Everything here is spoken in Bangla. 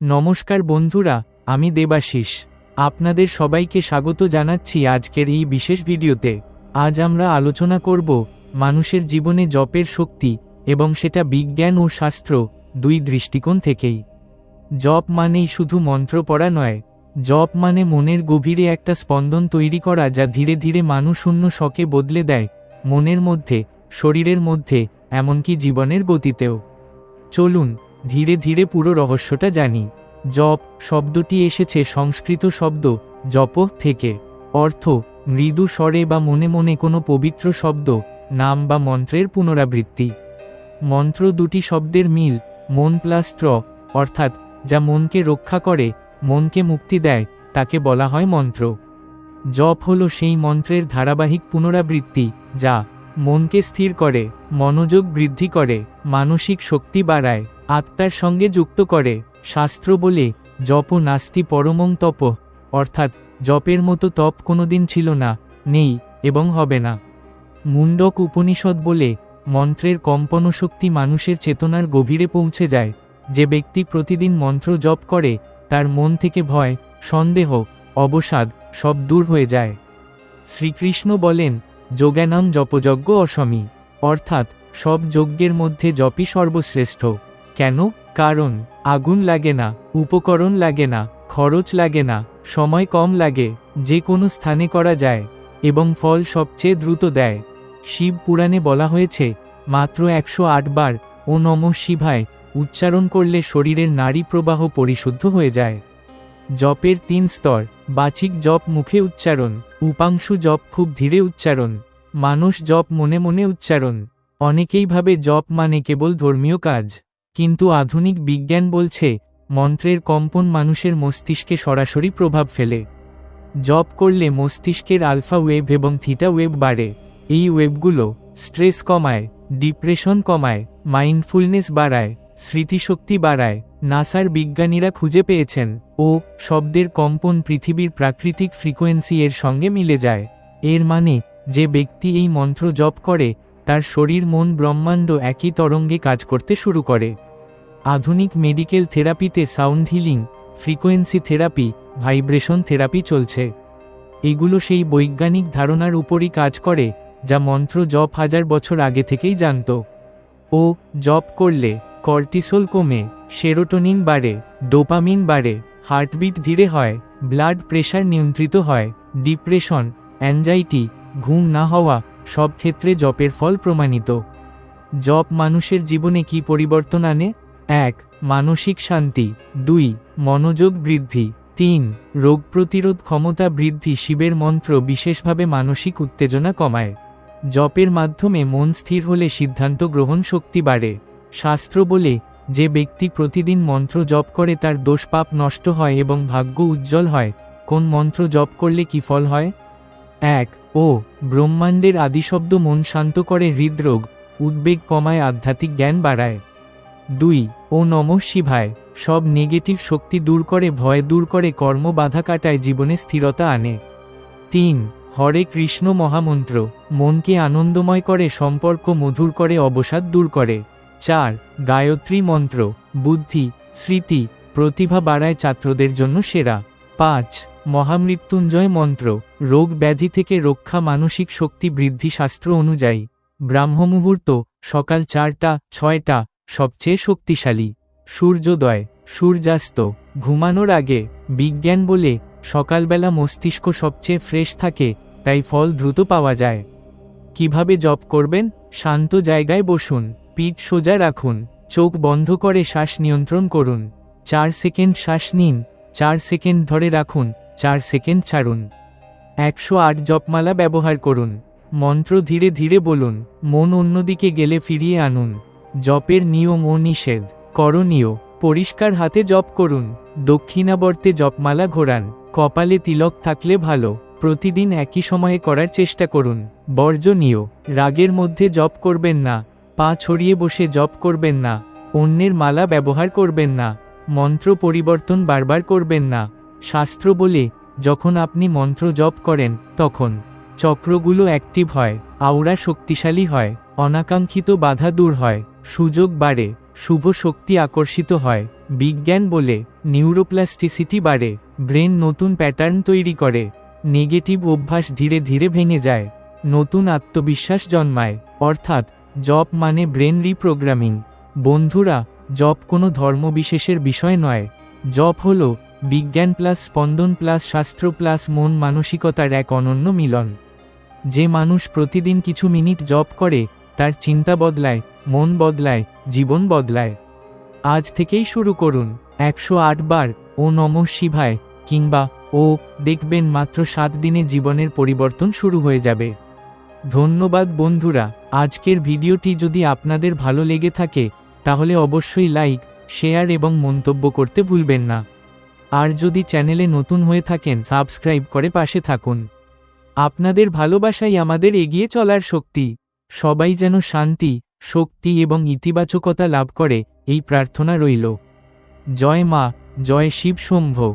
নমস্কার বন্ধুরা, আমি দেবাশিস। আপনাদের সবাইকে স্বাগত জানাচ্ছি আজকের এই বিশেষ ভিডিওতে। আজ আমরা আলোচনা করব মানুষের জীবনে জপের শক্তি এবং সেটা বিজ্ঞান ও শাস্ত্র দুই দৃষ্টিকোণ থেকেই। জপ মানেই শুধু মন্ত্র পড়া নয়, জপ মানে মনের গভীরে একটা স্পন্দন তৈরি করা যা ধীরে ধীরে মানুষ শূন্য শখে বদলে দেয়, মনের মধ্যে, শরীরের মধ্যে, এমনকি জীবনের গতিতেও। চলুন ধীরে ধীরে পুরো রহস্যটা জানি। জপ শব্দটি এসেছে সংস্কৃত শব্দ, জপ থেকে। অর্থ, মৃদু স্বরে বা মনে মনে কোনো পবিত্র শব্দ, নাম বা মন্ত্রের পুনরাবৃত্তি। মন্ত্র দুটি শব্দের মিল, মন প্লাস ত্র, অর্থাৎ যা মনকে রক্ষা করে, মনকে মুক্তি দেয়, তাকে বলা হয় মন্ত্র। জপ হল সেই মন্ত্রের ধারাবাহিক পুনরাবৃত্তি, যা মনকে স্থির করে, মনোযোগ বৃদ্ধি করে, মানসিক শক্তি বাড়ায়, আত্মার সঙ্গে যুক্ত করে, শাস্ত্র বলে, জপ নাস্তি পরমং তপ, অর্থাৎ, জপের মতো তপ কোনোদিন ছিল না, নেই, এবং হবে না। মুন্ডক উপনিষদ বলে, মন্ত্রের কম্পনশক্তি মানুষের চেতনার গভীরে পৌঁছে যায়, যে ব্যক্তি প্রতিদিন মন্ত্র জপ করে, তার মন থেকে ভয়, সন্দেহ, অবসাদ সব দূর হয়ে যায়। শ্রীকৃষ্ণ বলেন যোগানাম জপযজ্ঞ অসমী। অর্থাৎ, সব যজ্ঞের মধ্যে জপই সর্বশ্রেষ্ঠ। কেন? কারণ, আগুন লাগে না, উপকরণ লাগে না, খরচ লাগে না, সময় কম লাগে, যে কোনো স্থানে করা যায়, এবং ফল সবচেয়ে দ্রুত দেয়। শিব পুরাণে বলা হয়েছে, মাত্র একশো বার, ও নম শিভায় উচ্চারণ করলে শরীরের নারী প্রবাহ পরিশুদ্ধ হয়ে যায়। জপের তিন স্তর, বাচিক জপ মুখে উচ্চারণ, উপাংশু জপ খুব ধীরে উচ্চারণ, মানুষ জপ মনে মনে উচ্চারণ। অনেকেই ভাবে জপ মানে কেবল ধর্মীয় কাজ, কিন্তু আধুনিক বিজ্ঞান বলছে, মন্ত্রের কম্পন মানুষের মস্তিষ্কে সরাসরি প্রভাব ফেলে। জপ করলে মস্তিষ্কের আলফা ওয়েভ এবং থিটা ওয়েভ বাড়ে। এই ওয়েবগুলো স্ট্রেস কমায়, ডিপ্রেশন কমায়, মাইন্ডফুলনেস বাড়ায়, স্মৃতিশক্তি বাড়ায় নাসার বিজ্ঞানীরা খুঁজে পেয়েছেন ও শব্দের কম্পন পৃথিবীর প্রাকৃতিক ফ্রিকোয়েন্সি এর সঙ্গে মিলে যায়। এর মানে যে ব্যক্তি এই মন্ত্র জপ করে, তার শরীর মন ব্রহ্মাণ্ড একই তরঙ্গে কাজ করতে শুরু করে। আধুনিক medical থেরাপিতে sound healing, frequency therapy, vibration therapy চলছে। এগুলো সেই বৈজ্ঞানিক ধারণার উপরই কাজ করে, যা মন্ত্র জপ হাজার বছর আগে থেকেই জানত। ও জপ করলে কর্টিসোল কমে, সেরোটোনিন বাড়ে, ডোপামিন বাড়ে, হার্টবিট ধীরে হয়, ব্লাড প্রেশার নিয়ন্ত্রিত হয়, ডিপ্রেশন, অ্যাংজাইটি, ঘুম না হওয়া, সব ক্ষেত্রে জপের ফল প্রমাণিত। জপ মানুষের জীবনে কি পরিবর্তন আনে? এক, মানসিক শান্তি। দুই, মনোযোগ বৃদ্ধি। তিন, রোগ প্রতিরোধ ক্ষমতা বৃদ্ধি শিবের মন্ত্র বিশেষভাবে মানসিক উত্তেজনা কমায়। জপের মাধ্যমে মন স্থির হলে সিদ্ধান্ত গ্রহণ শক্তি বাড়ে। শাস্ত্র বলে, যে ব্যক্তি প্রতিদিন মন্ত্র জপ করে তার দোষ পাপ নষ্ট হয় এবং ভাগ্য উজ্জ্বল হয়, কোন মন্ত্র জপ করলে কি ফল হয়? এক, ও, ব্রহ্মাণ্ডের আদিশব্দ মন শান্ত করে হৃদরোগ, উদ্বেগ কমায় আধ্যাত্মিক জ্ঞান বাড়ায়। দুই, ও নম শিভায় সব নেগেটিভ শক্তি দূর করে ভয় দূর করে কর্ম বাধা কাটায় জীবনে স্থিরতা আনে। তিন, হরে কৃষ্ণ মহামন্ত্র, মনকে আনন্দময় করে সম্পর্ক মধুর করে অবসাদ দূর করে। চার, গায়ত্রী মন্ত্র, বুদ্ধি, স্মৃতি, প্রতিভা বাড়ায় ছাত্রদের জন্য সেরা। পাঁচ, মহামৃত্যুঞ্জয় মন্ত্র, রোগ ব্যাধি থেকে রক্ষা মানসিক শক্তি বৃদ্ধি শাস্ত্র অনুযায়ী। ব্রাহ্মমুহূর্ত সকাল চারটা, ছয়টা, সবচেয়ে শক্তিশালী। সূর্যোদয়, সূর্যাস্ত, ঘুমানোর আগে, বিজ্ঞান বলে, সকালবেলা মস্তিষ্ক সবচেয়ে ফ্রেশ থাকে, তাই ফল দ্রুত পাওয়া যায়। কীভাবে জব করবেন? শান্ত জায়গায় বসুন। পিঠ সোজা রাখুন, চোখ বন্ধ করে শ্বাস নিয়ন্ত্রণ করুন, চার সেকেন্ড শ্বাস নিন, চার সেকেন্ড ধরে রাখুন, চার সেকেন্ড ছাড়ুন। একশো আট জপমালা ব্যবহার করুন, মন্ত্র ধীরে ধীরে বলুন, মন অন্যদিকে গেলে ফিরিয়ে আনুন, জপের নিয়ম ও নিষেধ, করণীয়, পরিষ্কার হাতে জপ করুন, দক্ষিণাবর্তে জপমালা ঘোরান, কপালে তিলক থাকলে ভালো, প্রতিদিন একই সময়ে করার চেষ্টা করুন, বর্জনীয়, রাগের মধ্যে জপ করবেন না পা ছড়িয়ে বসে জপ করবেন না, অন্যের মালা ব্যবহার করবেন না, মন্ত্র পরিবর্তন বারবার করবেন না। শাস্ত্র বলে, যখন আপনি মন্ত্র জপ করেন, তখন চক্রগুলো অ্যাক্টিভ হয়, আওরা শক্তিশালী হয়, অনাকাঙ্ক্ষিত বাধা দূর হয়, সুযোগ বাড়ে, শুভ শক্তি আকর্ষিত হয়। বিজ্ঞান বলে নিউরোপ্লাস্টিসিটি বাড়ে, ব্রেন নতুন প্যাটার্ন তৈরি করে নেগেটিভ অভ্যাস ধীরে ধীরে ভেঙে যায়, নতুন আত্মবিশ্বাস জন্মায়, অর্থাৎ জব মানে ব্রেন রিপ্রোগ্রামিং। বন্ধুরা জব কোনো ধর্মবিশেষের বিষয় নয়। জব হল বিজ্ঞান প্লাস স্পন্দন প্লাস শাস্ত্র প্লাস মন মানসিকতার এক অনন্য মিলন। যে মানুষ প্রতিদিন কিছু মিনিট জব করে, তার চিন্তা বদলায়, মন বদলায়, জীবন বদলায়। আজ থেকেই শুরু করুন। একশো আট বার ও নম শিভায় কিংবা ও দেখবেন মাত্র সাত দিনে জীবনের পরিবর্তন শুরু হয়ে যাবে। ধন্যবাদ বন্ধুরা, আজকের ভিডিওটি যদি আপনাদের ভালো লেগে থাকে, তাহলে অবশ্যই লাইক, শেয়ার এবং মন্তব্য করতে ভুলবেন না। আর যদি চ্যানেলে নতুন হয়ে থাকেন, সাবস্ক্রাইব করে পাশে থাকুন। আপনাদের ভালোবাসাই আমাদের এগিয়ে চলার শক্তি। সবাই যেন শান্তি, শক্তি এবং ইতিবাচকতা লাভ করে, এই প্রার্থনা রইল। জয় মা, জয় শিব শম্ভ।